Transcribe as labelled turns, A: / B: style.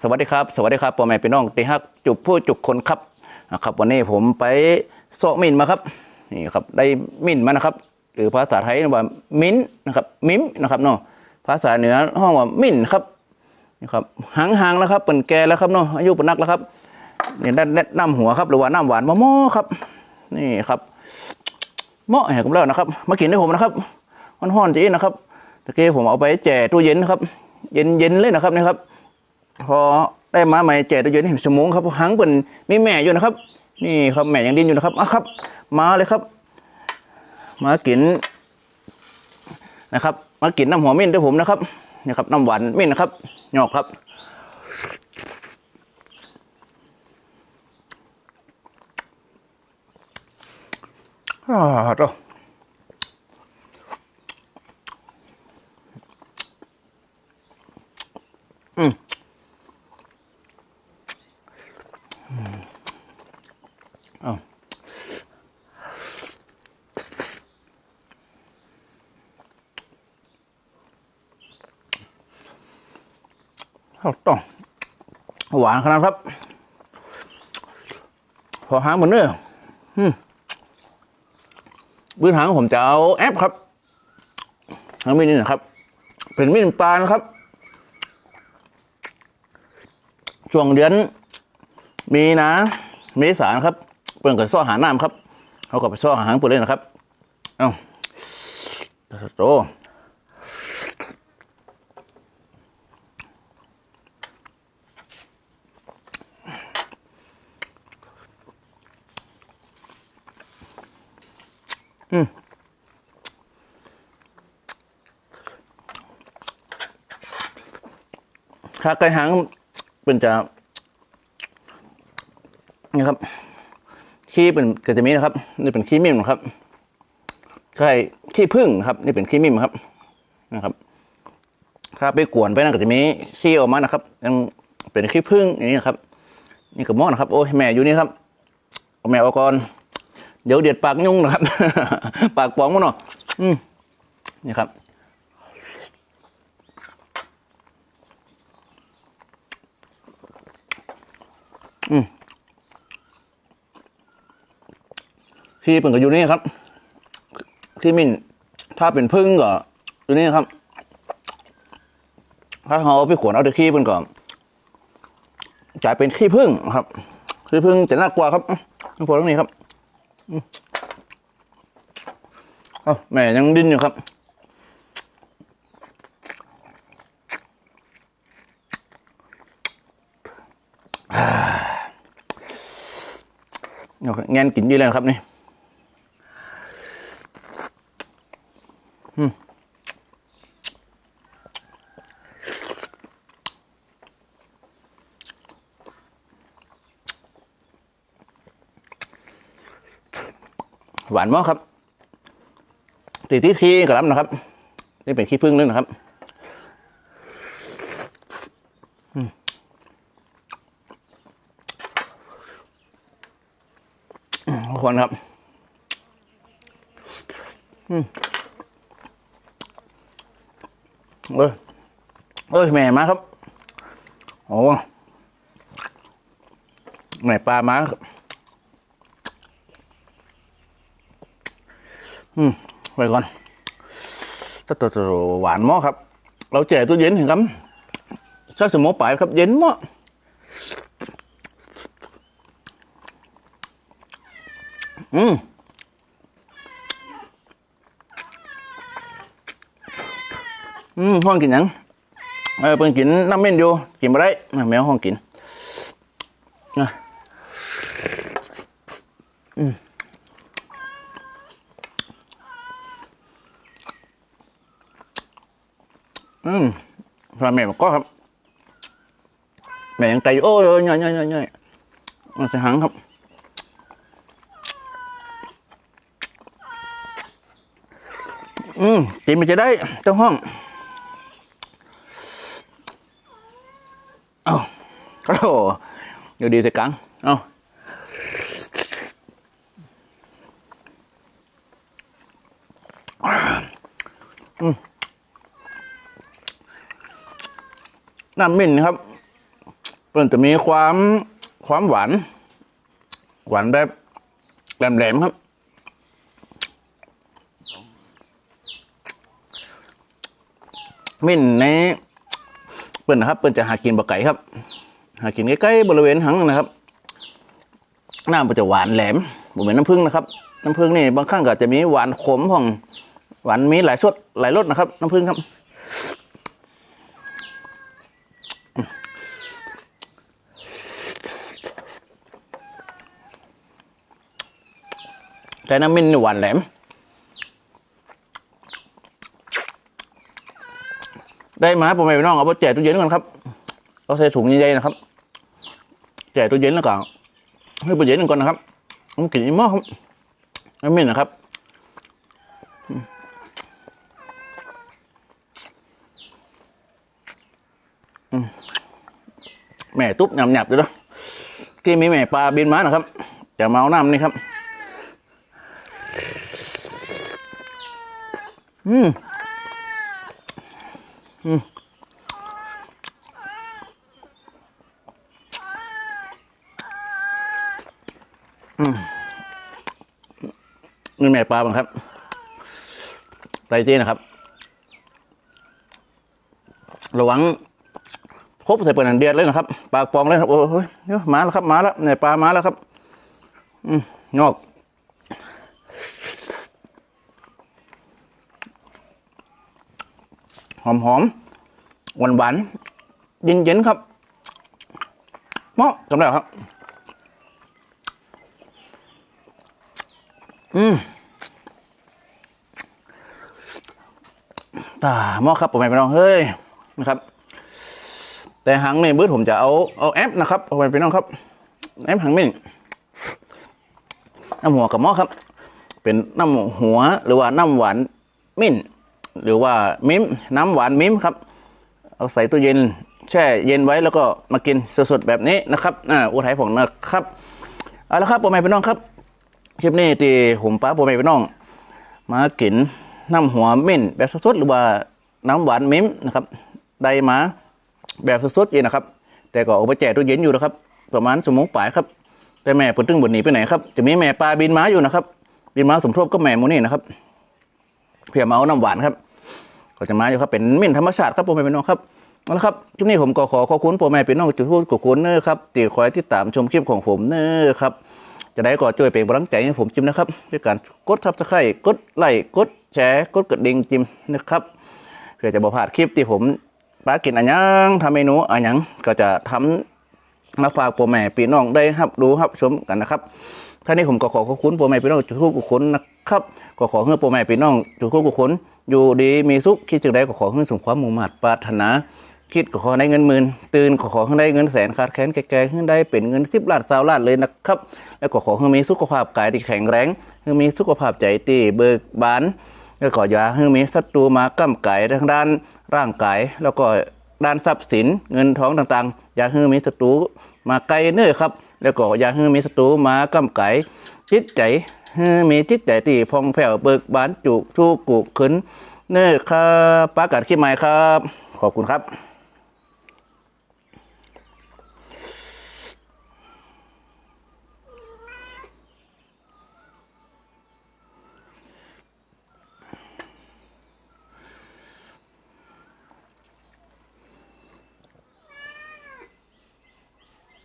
A: สวัสดีครับ สวัสดีครับพ่อแม่พี่น้องตีฮักจุบผู้จุกคนครับนะครับวันนี้ผมไปโซมินมาครับนี่ครับได้มินมานะครับ หรือภาษาไทยว่ามิ้นนะครับมิมนะครับเนาะภาษาเหนือห้องว่ามินครับนี่ครับหางหางๆแล้วครับเป็นแก่แล้วครับเนาะอายุเป็นนักแล้วครับนี่ได้แนน้ำหัวครับหรือว่าน้ำหวานมะม่อครับ นี่ครับเหมาะแห่กับแล้วนะครับ มากินได้ผมนะครับห้อนๆจีนะครับตะเกียผมเอาไปแจ่ตู้เย็นนะครับ เย็นเย็นๆเลยนะครับนี่ครับ พอได้มาใหม่แจ่ตู้เย็นให้สมงครับหังเป็นมีแม่อยู่นะครับ นี่ครับแม่ยังดินอยู่นะครับอะครับ มาเลยครับ มากินนะครับ มากินน้ำหัวมิ้นด้วยผมนะครับนี่ครับน้ำหวานมิ้นนะครับหยอกครับอ่าต่ออืมอืมเอา เอาต่อหวานขนาดครับ พอหางหมดเนื้อพื้นหางผมจะเอาแอปครับหางมินนะครับ เป็นมินปลานะครับ ช่วงเดือน มีนะเมษานครับ เปิ่นกับซ่อหาน้ำครับเขาก็ไปซ่อหางปุ่นเลยนะครับ เอ้าโต ถ้าไก่หางเป็นจะนี่ครับ ขี้เป็นกระจะมีนะครับ นี่เป็นขี้มิ่มนะครับไก่ขี้ผึ้งครับ นี่เป็นขี้มิ่มครับ นะครับถ้าไปกวนไปนั่นก็จะมีขี้ออกมานะครับยังเป็นขี้ผึ้งอย่างนี้นะครับ นี่กับหม้อนะครับ โอ้ยแม่อยู่นี่ครับเอาแม่เอาก่อนเดี๋ยวเดือดปากยุ่งนะครับ ปากป๋องมันเนาะอืมนี่ครับ ที่เป็นก็อยู่นี่ครับที่มินถ้าเป็นพึ่งก็อยู่นี่ครับ ถ้าเขาเอาไปขวนเอาแต่ขี้เป็นก่อนจ่ายเป็นขี้พึ่งครับขี้พึ่งจะน่ากลัวครับทั้งพวกนี้ครับอืมเอาแม่ยังดิ้นอยู่ครับอ่าเงนกินยี่เลยครับนี่ หวานมากครับตีที่ขี้กระลำนะครับ นี่เป็นขี้ผึ้งเลยนะครับอืมอืมควรครับ อืม เอ้ยเอ้ยแม่มาครับโอ้แม่ปลามาครับอืมไว้ก่อนตัวตัวตัวหวานม้อครับ เราแจกตู้เย็นเห็นครับชักสมอปลายครับ เย็นม้ออืม อืมห้องกินหยังเออเพิ่งกินน้ำเม่นอยู่กินมาได้แมวห้องกินอะอืมพาแม่บอกก็ครับแม่ยังใจอยู่โอ้ยย่อยย่อยย่อยย่อยเอาใส่หังครับอืมกินมันจะได้เจ้าห้องเอา โอ้โหเดี๋ยวดีส่กังเอาน้ำมิ้นนะครับเปิ้นจะมีความความหวาน หวานแบบแหลมๆครับมิ้นในเปิ้นนะครับ เปิ้นจะหากินบะไก่ครับ หากินใกล้ๆบริเวณหังนะครับ น้ำมันจะหวานแหลมเหมือนน้ำผึ้งนะครับ น้ำผึ้งนี่บางครั้งก็จะมีหวานขมของหวานมีหลายชดหลายรสนะครับ น้ำผึ้งครับแต่น้ำมิ้นหวานแหลม ได้มาผมไม่ไปน้องเอาไปแจกตู้เย็นก่อนครับ เอาใส่ถุงใหญ่ๆนะครับ แจกตู้เย็นแล้วก็ให้ตู้เย็นก่อนนะครับผมกินอีกหม้อครับน้ำมิ้นนะครับแม่ตุ๊บหยำๆเลยนะที่มีแม่ปลาบินมานะครับจะมาเอาน้ำนี่ครับอืมอืม นี่แม่ปลาบังครับไตเจี้นะครับ ระวังครบใส่เปิดอันเดียดเลยนะครับปากปองเลยครับ โอ้โหเดี๋ยมาแล้วครับ มาแล้วเนี่ยปลามาแล้วครับ อืมงอกหอมหอมหวานหวานเย็นเย็นๆครับเหมาะสำหรับครับ อืมตาหมาะครับผมไม่น้องเฮ้ยนะครับ แต่หางนี่บื้อผมจะเอาเอาแอปนะครับเอาไปน้องครับ แอปหางมิ่น้ำหัวกับหม้อครับ เป็นน้ำหัวหรือว่าน้ำหวานมิ้นหรือว่ามิ้มน้ำหวานมิ้มครับ เอาใส่ตู้เย็น แช่เย็นไว้แล้วก็มากินสดๆแบบนี้นะครับอ่าอุทัยผงนะครับเอาละครับพ่อแม่พี่น้องครับ คลิปนี้ที่ผมป้าพ่อแม่พี่น้อง มากินน้ำหัวมิ้นแบบสดๆหรือว่าน้ำหวานมิ้มนะครับ ได้มาแบบสดๆเองนะครับ แต่ก็เอาไปแจกตู้เย็นอยู่นะครับ ประมาณสมงปลายครับ แต่แม่เพิ่นตึงบนหนีไปไหนครับ จะมีแม่ปลาบินม้าอยู่นะครับ บินม้าสมทบก็แม่หมูนี่นะครับเพียมาเอาน้ำหวานครับ ก็จะมาอยู่ครับเป็นมิ่นธรรมชาติครับผมเป็นน้องครับเอาละครับคลิปนี้ผมก็ขอขอบคุณพ่อแม่พี่น้องจุดพูดกับคุณเนอครับที่คอยติดตามชมคลิปของผมเนอครับ จะได้ก็ช่วยเป็นกำลังใจให้ผมจิมนะครับด้วยการกดทับสไครต์กดไลค์กดแชร์กดกระดิ่งจิมนะครับเพื่อจะบ่พลาดคลิปที่ผมปากินอันยังทำเมนูอันยังก็จะทำมาฝากพ่อแม่พี่น้องได้ครับดูครับชมกันนะครับท่านี้ผมก็ขอขอบคุณพ่อแม่พี่น้องจุดทุกคนนะครับก็ขอให้พ่อแม่พี่น้องจุดทุกคนอยู่ดีมีสุขคิดจึงใดก็ขอให้สมความมุ่งมั่นปรารถนา คิดก็ขอได้เงินหมื่นตื่นก็ขอให้ได้เงินแสนขาดแขนแก่ๆให้ได้เป็นเงินสิบล้านสาวล้านเลยนะครับ แล้วก็ขอให้มีสุขภาพกายที่แข็งแรงให้มีสุขภาพใจที่เบิกบานแล้วก็อย่าให้มีศัตรูมาก้ำไก่ทางด้านร่างกาย แล้วก็ด้านทรัพย์สินเงินทองต่างๆ อย่าให้มีศัตรูมาไกลเน้อครับ แล้วก็อย่าให้มีศัตรูมาก้ำไก่จิตใจให้มีจิตใจที่พองแผ้วเบิกบานจุกทุกกุกขึ้นเน้อครับประกาศขี้ไม้ครับ ขอบคุณครับ